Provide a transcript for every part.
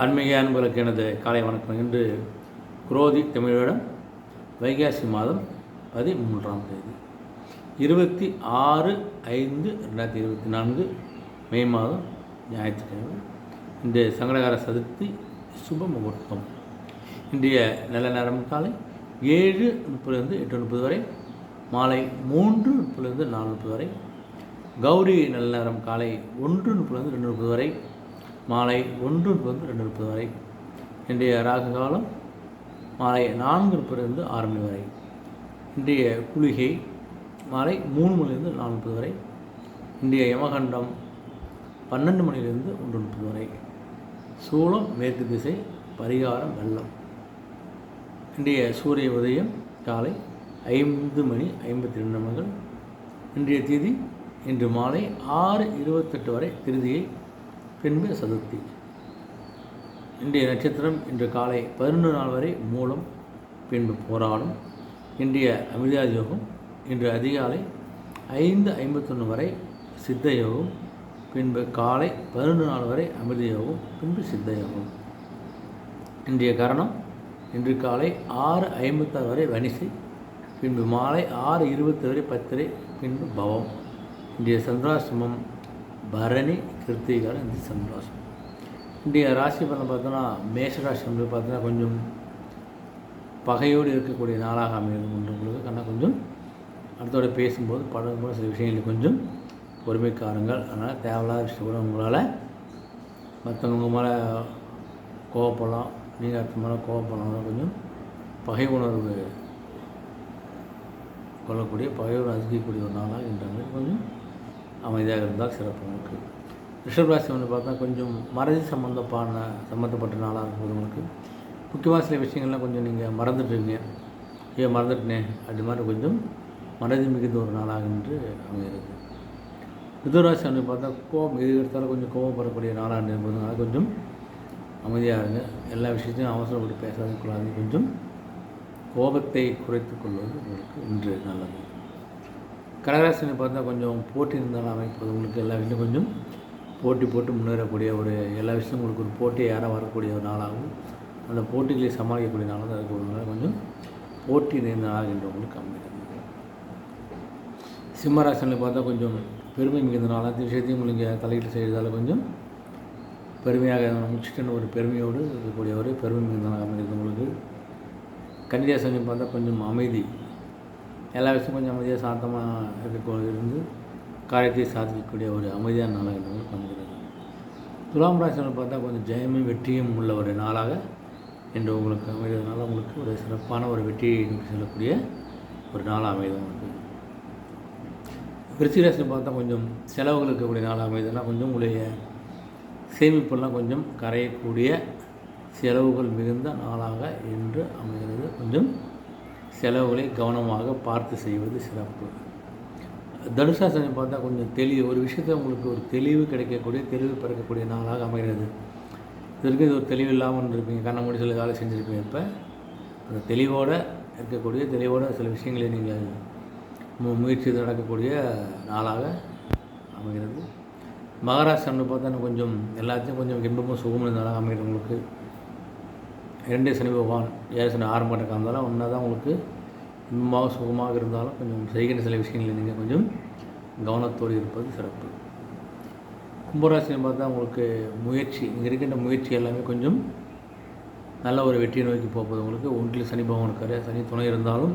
அண்மைய அன்பர்களுக்கு எனது காலை வணக்கம். இன்று குரோதி தமிழிடம் வைகாசி மாதம் பதிமூன்றாம் தேதி இருபத்தி ஆறு ஐந்து ரெண்டாயிரத்தி இருபத்தி நான்கு மே மாதம் ஞாயிற்றுக்கிழமை. இன்று சங்கடகார சதுர்த்தி சுப முகூர்த்தம். இன்றைய நல்ல நேரம் காலை ஏழு முப்பதுலேருந்து எட்டு முப்பது வரை மாலை மூன்று முப்பதுலேருந்து நாலு முப்பது வரை கௌரி நல்ல நேரம் காலை ஒன்று முப்பதுலேருந்து ரெண்டு முப்பது வரை மாலை ஒன்று முப்பது ரெண்டு முப்பது வரை. இன்றைய ராகு காலம் மாலை நான்கு முப்பதுலேருந்து ஆறு மணி வரை. இன்றைய குளிகை மாலை மூணு மணிலேருந்து நாலு முப்பது வரை. இன்றைய யமகண்டம் பன்னெண்டு மணிலிருந்து ஒன்று முப்பது வரை. சூளம் மேற்கு திசை பரிகாரம் வெள்ளம். இன்றைய சூரிய உதயம் காலை ஐந்து மணி ஐம்பத்தி ரெண்டு நிமிடங்கள். இன்றைய தேதி இன்று மாலை ஆறு இருபத்தெட்டு வரை. திருதியை பின்பு சதுர்த்தி. இன்றைய நட்சத்திரம் இன்று காலை பதினொன்று நாள் வரை மூலம் பின்பு போராடும். இன்றைய அமிர்தா யோகம் இன்று அதிகாலை ஐந்து ஐம்பத்தொன்று வரை சித்த யோகம். பின்பு காலை பதினொன்று நாள் வரை அமிர்த யோகம் பின்பு சித்த யோகம். இன்றைய கரணம் இன்று காலை ஆறு ஐம்பத்தாறு வரை வனிசை பின்பு மாலை ஆறு இருபத்தி வரை பத்திரை பின்பு பவம். இன்றைய சந்திராசிரமம் பரணி கிருத்திகால இந்த சந்திராசிரமம் இன்றைய ராசி பலன் பார்த்தோன்னா மேஷராசி வந்து பார்த்தோன்னா கொஞ்சம் பகையோடு இருக்கக்கூடிய நாளாக அமையும் உங்களுக்கு கண்ணா கொஞ்சம் அடுத்தோட பேசும்போது பழகும்போது சில விஷயங்கள் கொஞ்சம் பொறுமைக்காரங்கள். அதனால் தேவையில்லாத விஷயம் கூட உங்களால் மற்றவங்க மேலே கோவப்படலாம் நீங்கள் அடுத்த மேலே கோவப்படலாம் கொஞ்சம் பகை உணர்வு கொள்ளக்கூடிய பகையோடு அதிகக்கூடிய ஒரு நாளாக இன்றைய அமைதியாக இருந்தால் சிறப்பு உங்களுக்கு. ரிஷபராசி வந்து பார்த்தா கொஞ்சம் மறதி சம்மந்தப்பான சம்மந்தப்பட்ட நாளாக இருக்கும் உங்களுக்கு. முக்கியமாக சில விஷயங்கள்லாம் கொஞ்சம் நீங்கள் மறந்துட்டுருங்க ஏன் மறந்துட்டேன் அப்படி மாதிரி கொஞ்சம் மறதி மிகுந்த ஒரு நாளாக என்று அமைகிறது. மிதுராசி வந்து பார்த்தா கோபம் எது எடுத்தாலும் கொஞ்சம் கோபப்படக்கூடிய நாளாக இருந்ததுனால கொஞ்சம் அமைதியாக இருங்க. எல்லா விஷயத்தையும் அவசரப்பட்டு பேசாத கொள்ளாது கொஞ்சம் கோபத்தை குறைத்து கொள்வது உங்களுக்கு இன்று நல்லது. கடகராசினை பார்த்தா கொஞ்சம் போட்டி இருந்தாலும் அமைப்பது உங்களுக்கு எல்லா விஷயம் கொஞ்சம் போட்டி போட்டு முன்னேறக்கூடிய ஒரு எல்லா விஷயமும் உங்களுக்கு ஒரு போட்டி யாராக வரக்கூடிய ஒரு நாளாகவும் அந்த போட்டிகளை சமாளிக்கக்கூடிய நாளாக அதுக்கு ஒரு நாள் கொஞ்சம் போட்டி நிறைந்த நாளாகின்றவங்களுக்கு உங்களுக்கு அமைகிறது சிம்மராசனில் பார்த்தா கொஞ்சம் பெருமை மிகுந்த நாளாக அந்த விஷயத்தையும் உங்களுக்கு தலையீட்டு செய்கிறதால கொஞ்சம் பெருமையாக முடிச்சுட்டுன்னு ஒரு பெருமையோடு இருக்கக்கூடிய ஒரு பெருமை மிகுந்த நாளாக அமைகிறது உங்களுக்கு கன்னியாசனி பார்த்தா கொஞ்சம் அமைதி எல்லா விஷயம் கொஞ்சம் அமைதியாக சாந்தமாக இருக்க இருந்து காரியத்தை சாதிக்கக்கூடிய ஒரு அமைதியான நாளாக உங்களுக்கு அமைகிறது. துலாம் ராசியில் பார்த்தா கொஞ்சம் ஜெயமும் வெற்றியும் உள்ள ஒரு நாளாக என்று உங்களுக்கு அமைகிறதுனால உங்களுக்கு ஒரு சிறப்பான ஒரு வெற்றியை செல்லக்கூடிய ஒரு நாளாக அமைது உங்களுக்கு விருச்சிராசியில் பார்த்தா கொஞ்சம் செலவுகள் இருக்கக்கூடிய நாளாக அமைதுன்னா கொஞ்சம் உங்களுடைய சேமிப்பெல்லாம் கொஞ்சம் கரையக்கூடிய செலவுகள் மிகுந்த நாளாக என்று அமைகிறது. கொஞ்சம் செலவுகளை கவனமாக பார்த்து செய்வது சிறப்பு. தனுசாசனை பார்த்தா கொஞ்சம் தெளிவு ஒரு விஷயத்தை உங்களுக்கு ஒரு தெளிவு கிடைக்கக்கூடிய தெளிவு பிறக்கக்கூடிய நாளாக அமைகிறது. இதற்கு இது ஒரு தெளிவு இல்லாமல் இருப்பீங்க கண்ண மூடி சில வேலை செஞ்சுருப்பீங்க இப்போ அந்த தெளிவோடு இருக்கக்கூடிய தெளிவோட சில விஷயங்களை நீங்கள் மு முயற்சி நடக்கக்கூடிய நாளாக அமைகிறது. மகாராஷ்டிரம்னு பார்த்தா கொஞ்சம் எல்லாத்தையும் கொஞ்சம் இன்பமும் சுகமும் இருந்தாலும் அமைகிறது உங்களுக்கு. இரண்டே சனி பகவான் ஏழு சனி ஆரம்பமாக இருந்தாலும் ஒன்றா தான் உங்களுக்கு இன்பமாக சுகமாக இருந்தாலும் கொஞ்சம் செய்கின்ற சில விஷயங்களில் நீங்கள் கொஞ்சம் கவனத்தோடு இருப்பது சிறப்பு. கும்பராசின்னு பார்த்தா உங்களுக்கு முயற்சி இங்கே இருக்கின்ற முயற்சி எல்லாமே கொஞ்சம் நல்ல ஒரு வெற்றியை நோக்கி போகுது. உங்களுக்கு ஒன்றில் சனி பகவான் இருக்காரு சனி துணை இருந்தாலும்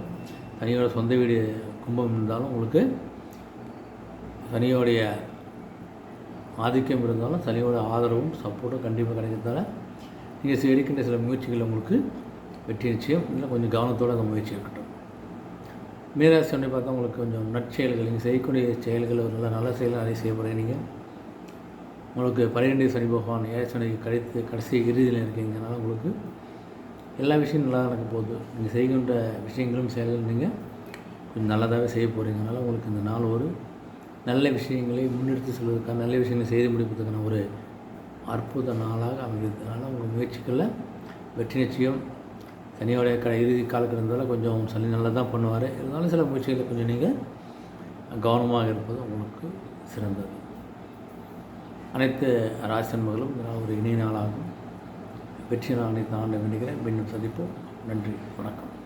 சனியோட சொந்த வீடு கும்பம் இருந்தாலும் உங்களுக்கு சனியோடைய ஆதிக்கம் இருந்தாலும் சனியோட ஆதரவும் சப்போர்ட்டும் கண்டிப்பாக கிடைக்கிறதால நீங்கள் எடுக்கின்ற சில முயற்சிகள் உங்களுக்கு வெற்றி நிச்சயம். இல்லை கொஞ்சம் கவனத்தோடு அந்த முயற்சி இருக்கட்டும் மீனராசி ஒன்றை பார்த்தா உங்களுக்கு கொஞ்சம் நற்செயல்கள் நீங்கள் செய்யக்கூடிய செயல்கள் ஒரு நல்ல நல்ல செயல்கள் நிறைய செய்ய போகிறீங்க நீங்கள் உங்களுக்கு பன்னிரெண்டு சனி பகவான் ஏழை சனி கழித்து கடைசி இறுதியில் இருக்கீங்கனால உங்களுக்கு எல்லா விஷயம் நல்லா நடக்க போகுது. நீங்கள் செய்கின்ற விஷயங்களும் செயல்களும் நீங்கள் கொஞ்சம் நல்லதாகவே செய்ய போகிறீங்கனால உங்களுக்கு இந்த நாள் ஒரு நல்ல விஷயங்களை முன்னெடுத்து செல்வதற்கான நல்ல விஷயங்களை செய்து முடிப்பதற்கான ஒரு அற்புத நாளாக அமைகிறது அதனால் உங்கள் முயற்சிகளில் வெற்றி நிச்சயம். சனியோடைய க இறுதி காலத்தில் கொஞ்சம் சனி நல்லா தான் பண்ணுவார். இருந்தாலும் சில முயற்சிகளை கொஞ்சம் நீங்கள் கவனமாக இருப்பது உங்களுக்கு சிறந்தது. அனைத்து ராசி ஒரு இணைய நாளாகும் வெற்றி அனைத்து ஆண்டும் வேண்டுகிறேன் மீண்டும் சந்திப்போம். நன்றி. வணக்கம்.